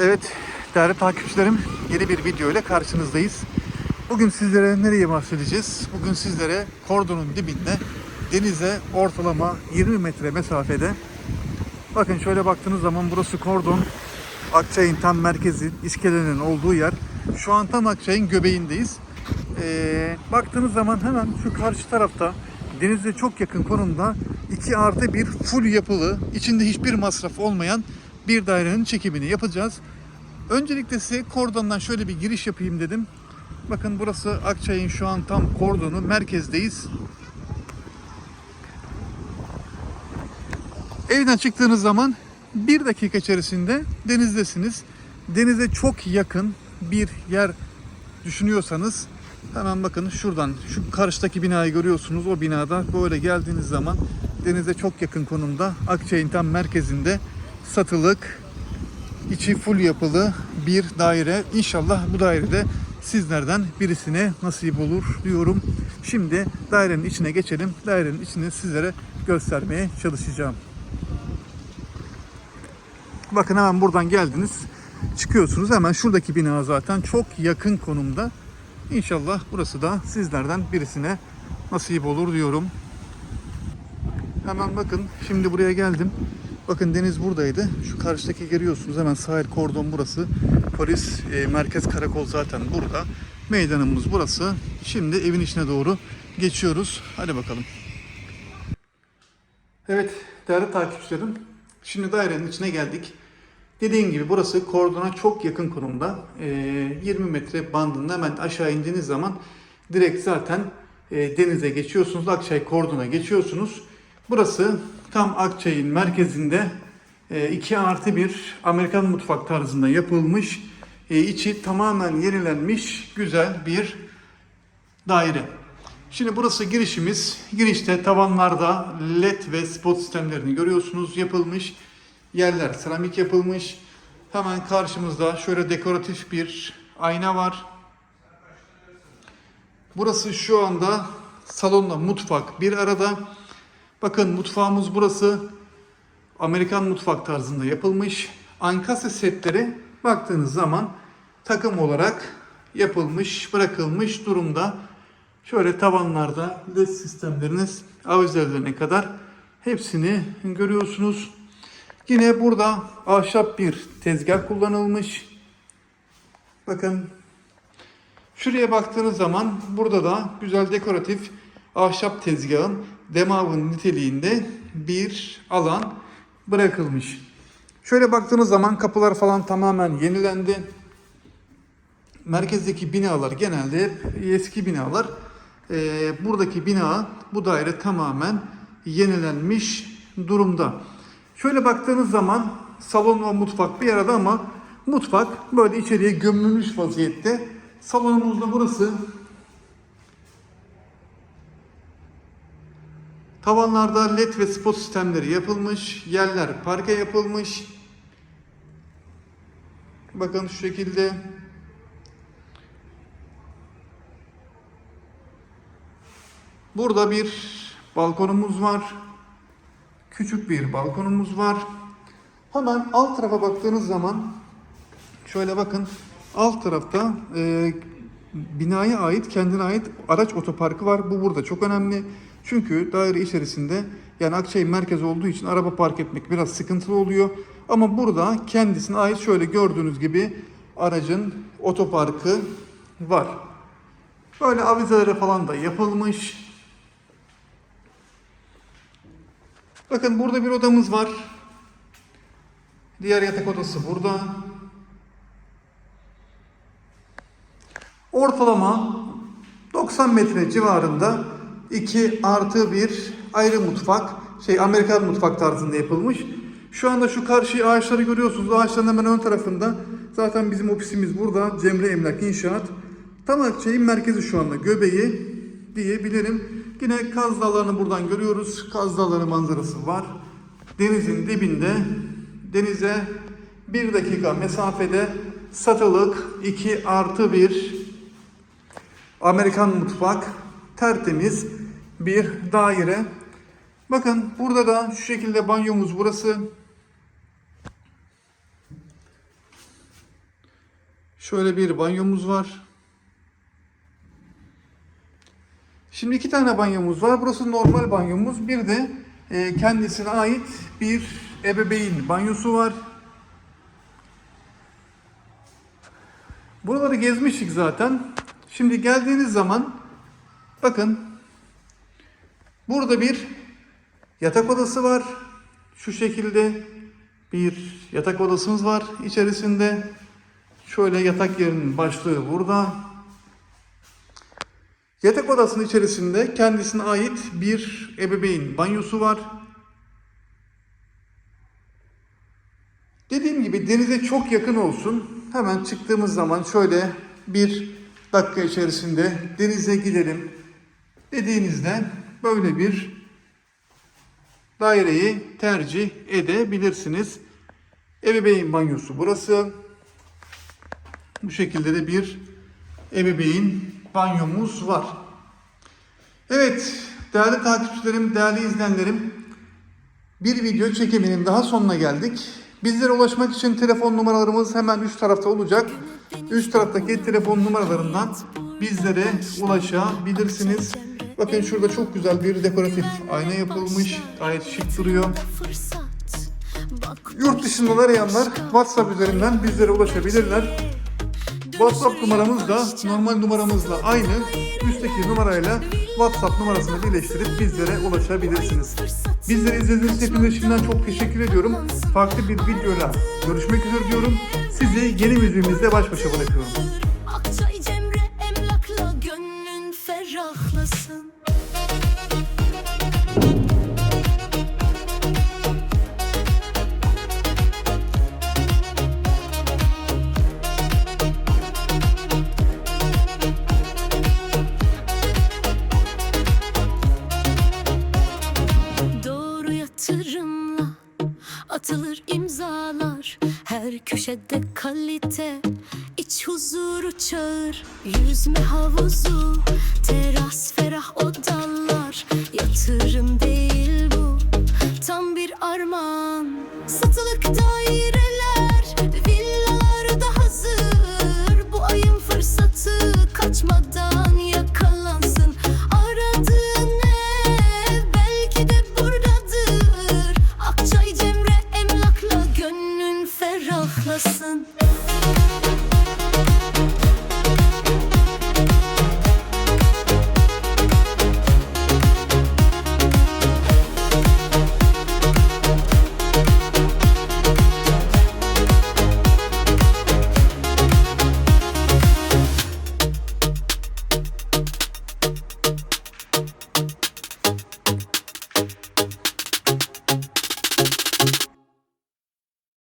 Evet değerli takipçilerim yeni bir video ile karşınızdayız. Bugün sizlere nereye bahsedeceğiz? Bugün sizlere kordonun dibinde denize ortalama 20 metre mesafede Bakın şöyle baktığınız zaman burası kordon. Akçay'ın tam merkezi, iskelenin olduğu yer. Şu an tam Akçay'ın göbeğindeyiz. Ee, baktığınız zaman hemen şu karşı tarafta denize çok yakın konumda 2 artı bir full yapılı, içinde hiçbir masraf olmayan bir dairenin çekimini yapacağız. Öncelikle size kordondan şöyle bir giriş yapayım dedim. Bakın burası Akçay'ın şu an tam kordonu, merkezdeyiz. Evden çıktığınız zaman bir dakika içerisinde denizdesiniz. Denize çok yakın bir yer düşünüyorsanız hemen bakın şuradan şu karşıdaki binayı görüyorsunuz. O binada böyle geldiğiniz zaman denize çok yakın konumda Akçay'ın tam merkezinde satılık içi full yapılı bir daire. İnşallah bu dairede sizlerden birisine nasip olur diyorum. Şimdi dairenin içine geçelim. Dairenin içini sizlere göstermeye çalışacağım. Bakın hemen buradan geldiniz. Çıkıyorsunuz hemen şuradaki bina zaten çok yakın konumda. İnşallah burası da sizlerden birisine nasip olur diyorum. Hemen bakın şimdi buraya geldim. Bakın deniz buradaydı. Şu karşıdaki görüyorsunuz hemen sahil kordon burası. Polis e, merkez karakol zaten burada. Meydanımız burası. Şimdi evin içine doğru geçiyoruz. Hadi bakalım. Evet değerli takipçilerim. Şimdi dairenin içine geldik. Dediğim gibi burası kordona çok yakın konumda. Ee, 20 metre bandında hemen aşağı indiğiniz zaman direkt zaten e, denize geçiyorsunuz. Akçay kordona geçiyorsunuz. Burası tam Akçay'ın merkezinde 2 artı bir Amerikan mutfak tarzında yapılmış. e, içi tamamen yenilenmiş güzel bir daire. Şimdi burası girişimiz. Girişte tavanlarda led ve spot sistemlerini görüyorsunuz yapılmış. Yerler seramik yapılmış. Hemen karşımızda şöyle dekoratif bir ayna var. Burası şu anda salonla mutfak bir arada. Bakın mutfağımız burası. Amerikan mutfak tarzında yapılmış. Ankase setleri baktığınız zaman takım olarak yapılmış, bırakılmış durumda. Şöyle tavanlarda led sistemleriniz avizelerine kadar hepsini görüyorsunuz. Yine burada ahşap bir tezgah kullanılmış. Bakın şuraya baktığınız zaman burada da güzel dekoratif ahşap tezgahın demavın niteliğinde bir alan bırakılmış. Şöyle baktığınız zaman kapılar falan tamamen yenilendi. Merkezdeki binalar genelde hep eski binalar. Ee, buradaki bina bu daire tamamen yenilenmiş durumda. Şöyle baktığınız zaman salon ve mutfak bir arada ama mutfak böyle içeriye gömülmüş vaziyette. Salonumuz da burası. Tavanlarda led ve spot sistemleri yapılmış. Yerler parke yapılmış. Bakın şu şekilde. Burada bir balkonumuz var. Küçük bir balkonumuz var. Hemen alt tarafa baktığınız zaman şöyle bakın alt tarafta e, binaya ait kendine ait araç otoparkı var. Bu burada çok önemli. Çünkü daire içerisinde yani Akçay merkez olduğu için araba park etmek biraz sıkıntılı oluyor. Ama burada kendisine ait şöyle gördüğünüz gibi aracın otoparkı var. Böyle avizelere falan da yapılmış. Bakın burada bir odamız var. Diğer yatak odası burada. Ortalama 90 metre civarında 2 artı bir ayrı mutfak. Şey Amerikan mutfak tarzında yapılmış. Şu anda şu karşı ağaçları görüyorsunuz. Ağaçların hemen ön tarafında. Zaten bizim ofisimiz burada. Cemre Emlak İnşaat. Tam Akçay'ın merkezi şu anda. Göbeği diyebilirim. Yine Kaz Dağları'nı buradan görüyoruz. Kaz Dağları manzarası var. Denizin dibinde denize bir dakika mesafede satılık 2 artı 1 Amerikan mutfak tertemiz bir daire. Bakın burada da şu şekilde banyomuz burası. Şöyle bir banyomuz var. Şimdi iki tane banyomuz var. Burası normal banyomuz. Bir de e, kendisine ait bir ebeveyn banyosu var. Buraları gezmiştik zaten. Şimdi geldiğiniz zaman bakın burada bir yatak odası var. Şu şekilde bir yatak odasımız var içerisinde. Şöyle yatak yerinin başlığı burada. Yatak odasının içerisinde kendisine ait bir ebeveyn banyosu var. Dediğim gibi denize çok yakın olsun. Hemen çıktığımız zaman şöyle bir dakika içerisinde denize gidelim dediğinizde böyle bir daireyi tercih edebilirsiniz. Ebeveyn banyosu burası. Bu şekilde de bir ebeveyn banyomuz var. Evet değerli takipçilerim, değerli izleyenlerim bir video çekiminin daha sonuna geldik. Bizlere ulaşmak için telefon numaralarımız hemen üst tarafta olacak. Üst taraftaki telefon numaralarından bizlere ulaşabilirsiniz. Bakın şurada çok güzel bir dekoratif ayna yapılmış. Gayet şık duruyor. Yurt dışından arayanlar WhatsApp üzerinden bizlere ulaşabilirler. WhatsApp numaramız da normal numaramızla aynı. Üstteki numarayla WhatsApp numarasını birleştirip bizlere ulaşabilirsiniz. Bizleri izlediğiniz için hepinize şimdiden çok teşekkür ediyorum. Farklı bir videoyla görüşmek üzere diyorum. Sizi yeni müziğimizle baş başa bırakıyorum. Atılır imzalar Her köşede kalite. İç huzuru çağır Yüzme havuzu. Teras ferah odalar Yatırım değil bu. Tam bir armağan Akçay